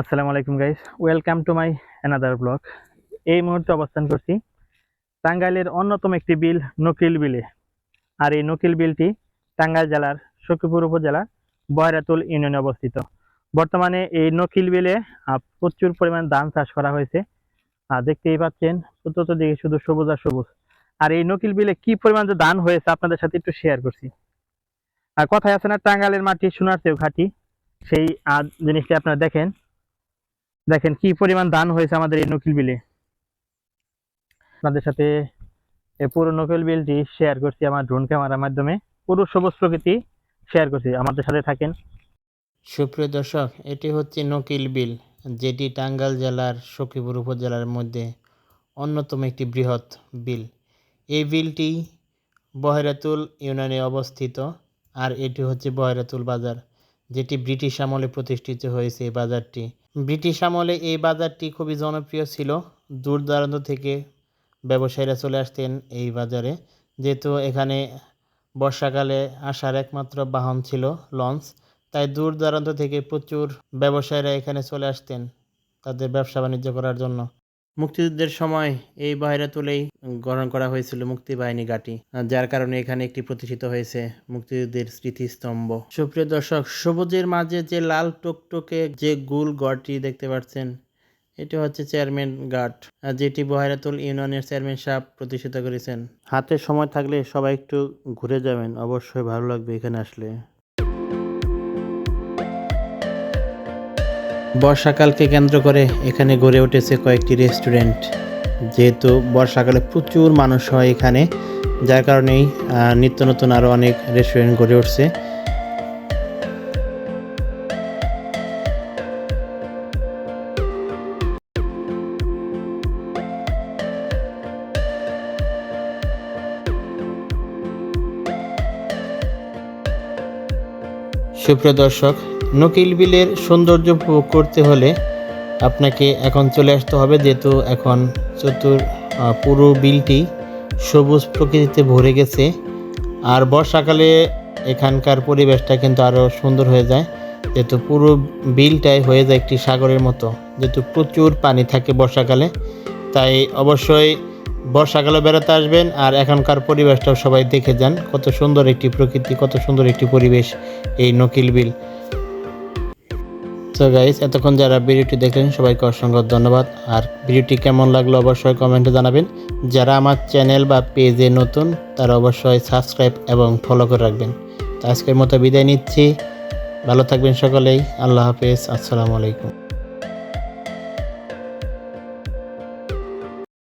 আসসালামু আলাইকুম guys welcome to my another blog এই মুহূর্তে অবস্থান করছি টাঙ্গাইলের অন্যতম একটি বিল, নকিল বিলে। আর এই নকিল বিলটি টাঙ্গাইল জেলার সখীপুর উপজেলার বয়রাতুল ইউনিয়নে অবস্থিত। বর্তমানে এই নকিল বিলে প্রচুর পরিমাণ ধান চাষ করা হয়েছে। আর দেখতেই পাচ্ছেন চতুর্দিকে শুধু সবুজ আর সবুজ। আর এই নকিল বিলে কি পরিমাণ যে ধান হয়েছে আপনাদের সাথে একটু শেয়ার করছি। আর কথায় আছে না, টাঙ্গাইলের মাটি সোনার চেয়েও ঘাটি। সেই জিনিসটি আপনারা দেখেন। দেখেন, কি পরিমাণ ধান হয়েছে আমাদের এই নকিল বিলে। আপনাদের সাথে এই পুরো নকিল বিলটি শেয়ার করছি আমার ড্রোন ক্যামেরার মাধ্যমে। পুরো সবুজ প্রকৃতি শেয়ার করছি। আমাদের সাথে থাকেন। সুপ্রিয় দর্শক, এটি হচ্ছে নকিল বিল, যেটি টাঙ্গাইল জেলার সখীপুর উপজেলার মধ্যে অন্যতম একটি বৃহৎ বিল। এই বিলটি বহেরাতুল ইউনিয়নে অবস্থিত, আর এটি হচ্ছে বহেরাতুল বাজার, যেটি ব্রিটিশ আমলে প্রতিষ্ঠিত হয়েছে এই বাজারটি। ব্রিটিশ আমলে এই বাজারটি খুবই জনপ্রিয় ছিল। দূর দূরান্ত থেকে ব্যবসায়ীরা চলে আসতেন এই বাজারে। যেহেতু এখানে বর্ষাকালে আসার একমাত্র বাহন ছিল লঞ্চ, তাই দূর দূরান্ত থেকে প্রচুর ব্যবসায়ীরা এখানে চলে আসতেন তাদের ব্যবসা বাণিজ্য করার জন্য। মুক্তিযুদ্ধের সময় এই বাইরাতুলেই গ্রহণ করা হয়েছিল মুক্তিবাহিনী ঘাঁটি, যার কারণে এখানে একটি প্রতিষ্ঠিত হয়েছে মুক্তিযুদ্ধের স্মৃতিস্তম্ভ। সুপ্রিয় দর্শক, সবুজের মাঝে যে লাল টকটকে যে গুল গড়টি দেখতে পাচ্ছেন, এটি হচ্ছে চেয়ারম্যান গার্ড যেটি বহেরাতুল ইউনিয়নের চেয়ারম্যান সাহেব প্রতিষ্ঠিত করেছেন। হাতে সময় থাকলে সবাই একটু ঘুরে যাবেন, অবশ্যই ভালো লাগবে এখানে আসলে। বর্ষাকালকে কেন্দ্র করে এখানে গড়ে উঠেছে কয়েকটি রেস্টুরেন্ট। যেহেতু বর্ষাকালে প্রচুর মানুষ হয় এখানে, যার কারণেই নিত্য নতুন আরও অনেক রেস্টুরেন্ট গড়ে উঠছে। সুপ্রিয় দর্শক, নকিল বিলের সৌন্দর্য উপভোগ করতে হলে আপনাকে এখন চলে আসতে হবে, যেহেতু এখন চতুর পুরো বিলটি সবুজ প্রকৃতিতে ভরে গেছে। আর বর্ষাকালে এখানকার পরিবেশটা কিন্তু আরও সুন্দর হয়ে যায়, যেহেতু পুরো বিলটাই হয়ে যায় একটি সাগরের মতো, যেহেতু প্রচুর পানি থাকে বর্ষাকালে। তাই অবশ্যই বর্ষাকালে বেড়াতে আসবেন আর এখনকার পরিবেশটাও সবাই দেখে যান। কত সুন্দর একটি প্রকৃতি, কত সুন্দর একটি পরিবেশ এই নকিল বিল। তো গাইস এতক্ষণ যারা ভিডিওটি দেখলেন, সবাইকে অসংখ্য ধন্যবাদ। আর ভিডিওটি কেমন লাগল অবশ্যই কমেন্টে জানাবেন। যারা আমার চ্যানেল বা পেজে নতুন, তারা অবশ্যই সাবস্ক্রাইব এবং ফলো করে রাখবেন। আজকের মতো বিদায় নিচ্ছি। ভালো থাকবেন সকলেই। আল্লাহ হাফেজ। আসসালামু আলাইকুম।